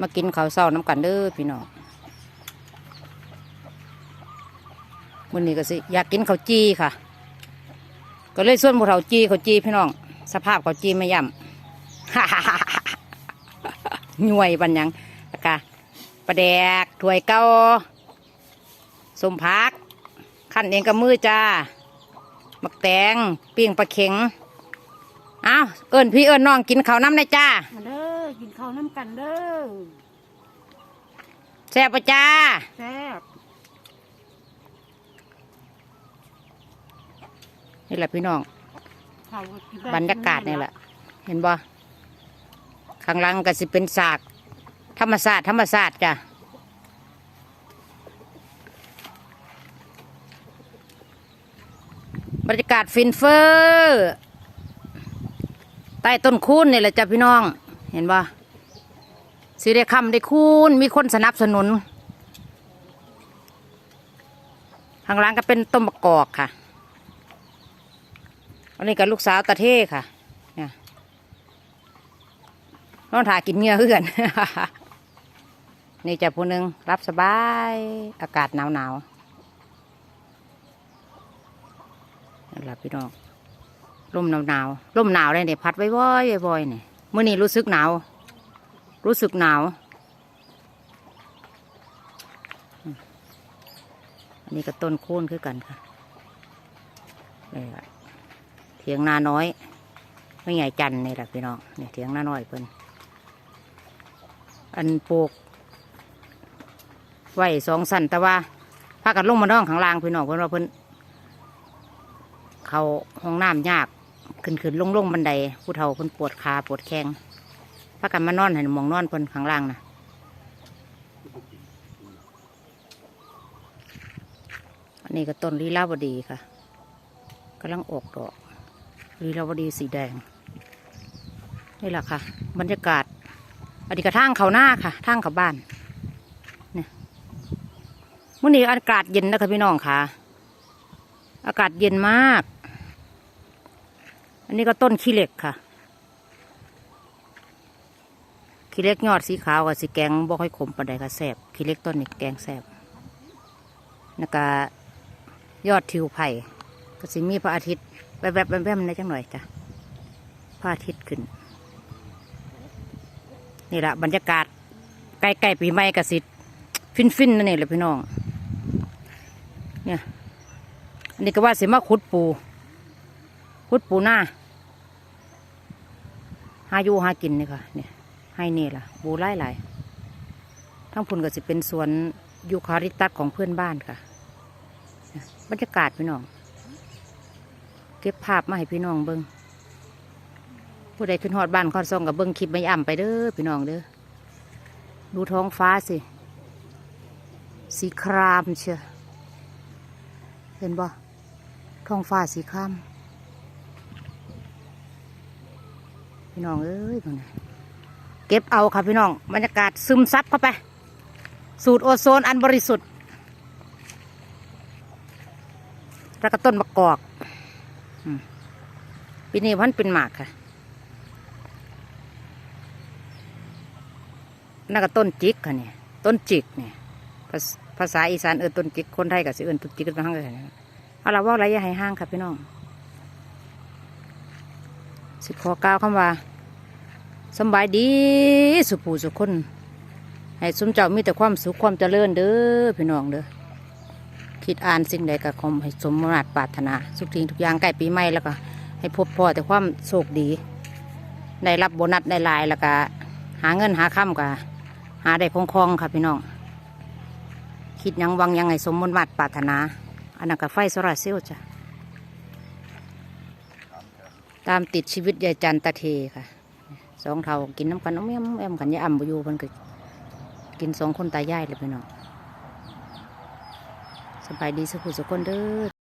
มากินข้าวเช้าน้ำกันเด้อพี่น้องมื้อนี้ก็สิอยากกินข้าวจีค่ะ ก็เลยส่วนพวกเราจีข้าวจีพี่น้อง สภาพข้าวจีไม่ย่ำหน่วยบันยังตะกะปลาแดกถ้วยเก้าสมพักขั้นเองกับมือจ้ามักแตงปิ้งปลาเข็งอ้าวเอิญพี่เอิญน้องกินข้าวน้ำในจ้าเด้าวน้ำกันเด้อแซ่บปะจ้าแซ่บนี่แหละพี่น้อง ข้าวกินได้บรรยากาศนี่แหละ เห็นบ่ข้างหล่างก็สิเป็นสากธรรมศาสตร์ธรรมศาสตร์จ้ะบรรยากาศฟินเฟอร์ ใต้ต้นคูนนี่แหละจ้ะพี่น้อง เห็นบ่ สิได้คำได้คูนมีคนสนับสนุนข้างหล่างก็เป็นต้นมะกอกค่ะอันนี้กับลูกสาวตาเท่ค่ะเนี่ยน้องถากินเงื่อเพื่อนนี่จะผู้หนึ่งรับสบายอากาศหนาวหนาวนั่นแหละพี่น้องร่มหนาวหนาวๆร่มหนาวเลยเนี่ยพัดไว้บ่อยๆบ่อยเนี่ยเมื่อนี้รู้สึกหนาว รู้สึกหนาวอันนี้ก็ต้นโค่นคือกันค่ะนี่ล่ะเถียงนาน้อยไม่ใหญ่จันนี่แหละพี่น้องเนี่ยเถียงนาน้อยเพิ่นอันปลูกไว้สองสันแต่ว่าพากันลงมาน้องข้างล่างพี่น้องเพิ่นว่าเพิ่นเขาห้องน้ำยากขึ้นขึ้นลงลงบันไดผู้เฒ่าเพิ่นปวดขาปวดแข้ง พากันมานอนให้หมองนอนเพิ่นข้างล่างนะอันนี้ก็ต้นลีลาวดีค่ะกำลังออกดอกลีลาวดีสีแดง นี่แหละค่ะ บรรยากาศอันนี้กระทั่งเขาหน้าค่ะทางเขาบ้านเนี่ยมื่อนี้อากาศเย็นนะคะพี่น้องค่ะ อากาศเย็นมาก อันนี้ก็ต้นขี้เหล็กค่ะ ขี้เล็กยอดสีขาวกับสีแกงบ่ค่อยขมปานใดค่ะแสบขี้เล็กต้นนี้แกงแสบแล้วก็ยอดทิวไผ่ก็สิมีพระอาทิตย์แวบๆแวบๆในจังหน่อยจ้ะพระอาทิตย์ขึ้น นี่แหละบรรยากาศใกล้ๆปีใหม่กสิฟิฟินๆนั่นเองเลยพี่น้อง เนี่ยอันนี้ก็ว่าสิมาขุดปูขุดปูหน้าหาอยู่หากินนี่ค่ะเนี่ย ให้นี่ล่ะปูไล่หลายทั้งพุ่นก็สิเป็นสวนยูคาริตัสของเพื่อนบ้านค่ะบรรยากาศพี่น้อง เก็บภาพมาให้พี่น้องเบิงผู้ใดขึ้นฮอดบ้านคอดซองกับเบิ้งคลิปไม่อ่ำไปเด้อพี่น้องเด้อดูท้องฟ้าสิ สีครามเชียวเห็นบ่ท้องฟ้าสีครามพี่น้องเอ้ยตรงนี้ เก็บเอาค่ะพี่น้องบรรยากาศซึมซับเข้าไป สูตรโอโซนอันบริสุทธิ์แล้วก็ต้นมะกอกปีนี้พันเป็นหมากค่ะนั่นก็ต้นจิกค่ะเนี่ยต้นจิกเนี่ยภาษภาษาอีสานเอินต้นจิกคนไทยกับสิเอินต้นจิกกันบ้างเลยนเอาละว่าอะไรอย่าให้ห้างค่ะพี่น้องสิขอกล่าวคำว่า สบายดีสุภูสุคนให้สมเจ้ามีแต่ความสุขความเจริญเด้อพี่น้องเด้อคิดอ่านสิ่งใดก็ขอให้สมมนาปรารถนาทุกสิ่งทุกอย่างใกล้ปีใหม่แล้วก็ ให้พบพ่อแต่ความโชคดี ได้รับโบนัสได้ลายแล้วก็ หาเงินหาค่ำก็หาได้คล่องค่ะพี่น้อง คิดยังวังยังไงสมมติวัดปรารถนาอันนั้นก็ไฟโซลาร์เซลล์จ้ะตามติดชีวิตยายจันตะเทค่ะ สองเท่ากินน้ำกันน้ำเมี่ยมแอมกันยาอ่ำบอยู่มันก็กินสองคนตายายเลยไปเนาะสบายดีสุขสุขคนเด้อ